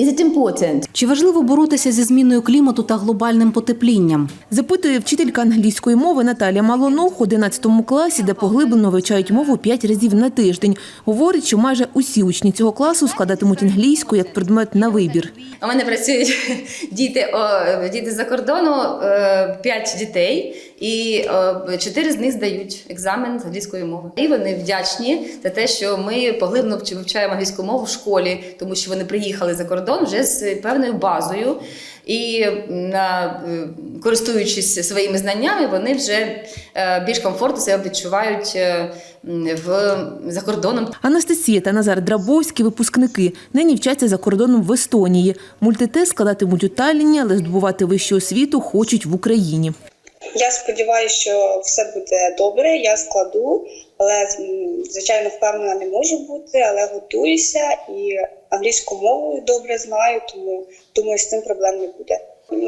Is it important? Чи важливо боротися зі зміною клімату та глобальним потеплінням? Запитує вчителька англійської мови Наталія Малонух у 11 класі, де поглиблено вивчають мову 5 разів на тиждень. Говорить, що майже усі учні цього класу складатимуть англійську як предмет на вибір. У мене працюють діти, о, діти за кордону, е, п'ять дітей, і е, чотири з них здають екзамен з англійської мови. І вони вдячні за те, що ми поглибно вч- вивчаємо англійську мову в школі, тому що вони приїхали за кордон вже з певною базою. І е, користуючись своїми знаннями, вони вже е, більш комфортно себе відчувають в за кордоном. Анастасія та Назар Драбовські – випускники. Нині вчаться за кордоном в Естонії. Мультитест складатимуть у Талліні, але здобувати вищу освіту хочуть в Україні. Я сподіваюся, що все буде добре. Я складу, але звичайно впевнена не можу бути, але готуюся і англійську мову добре знаю, тому думаю, з цим проблем не буде.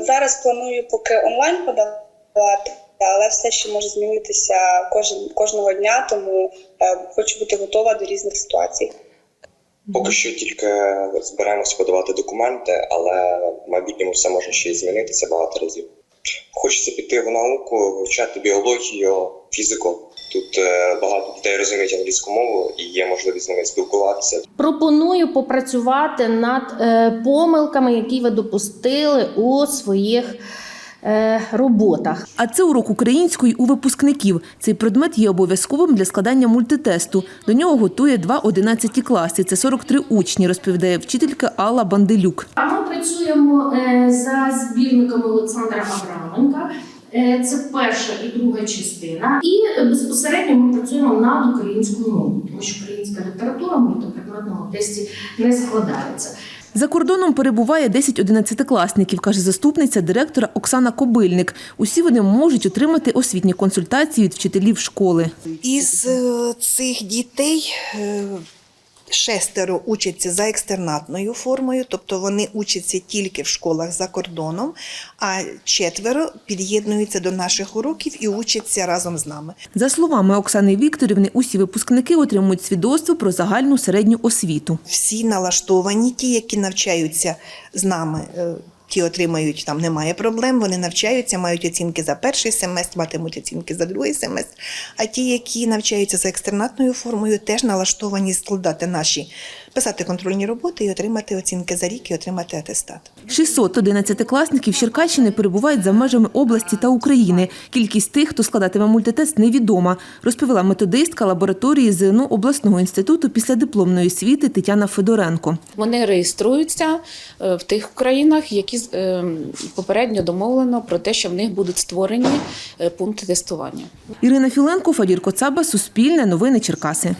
Зараз планую поки онлайн подавати, але все ще може змінитися кожен кожного дня, тому е, хочу бути готова до різних ситуацій. Поки що тільки збираємося подавати документи, але в майбутньому все може ще й змінитися багато разів. Хочеться піти в науку, вивчати біологію, фізику. Тут е, багато дітей розуміють англійську мову і є можливість з ними спілкуватися. Пропоную попрацювати над е, помилками, які ви допустили у своїх е, роботах. А це урок української у випускників. Цей предмет є обов'язковим для складання мультитесту. До нього готує два 11 класи. Це 43 учні, розповідає вчителька Алла Банделюк. Працюємо е, за збірниками Олександра Авраменка. Е, Це перша і друга частина. І безпосередньо ми працюємо над українською мовою, тому що українська література в мультипредметному тесті не складається. За кордоном перебуває 10 одинадцятикласників, каже заступниця директора Оксана Кобильник. Усі вони можуть отримати освітні консультації від вчителів школи. Із е, цих дітей шестеро учаться за екстернатною формою, тобто вони учаться тільки в школах за кордоном, а четверо під'єднуються до наших уроків і учаться разом з нами. За словами Оксани Вікторівни, усі випускники отримують свідоцтво про загальну середню освіту. Всі налаштовані, ті, які навчаються з нами. Ті отримають там немає проблем. Вони навчаються, мають оцінки за перший семестр, матимуть оцінки за другий семестр. А ті, які навчаються за екстернатною формою, теж налаштовані складати наші писати контрольні роботи і отримати оцінки за рік і отримати атестат. 600 одинадцятикласників Черкащини перебувають за межами області та України. Кількість тих, хто складатиме мультитест, невідома, розповіла методистка лабораторії ЗНУ обласного інституту після дипломної освіти Тетяна Федоренко. Вони реєструються е, в тих країнах, які е, попередньо домовлено про те, що в них будуть створені е, пункти тестування. Ірина Філенко, Фадір Коцаба, Суспільне, Новини Черкаси.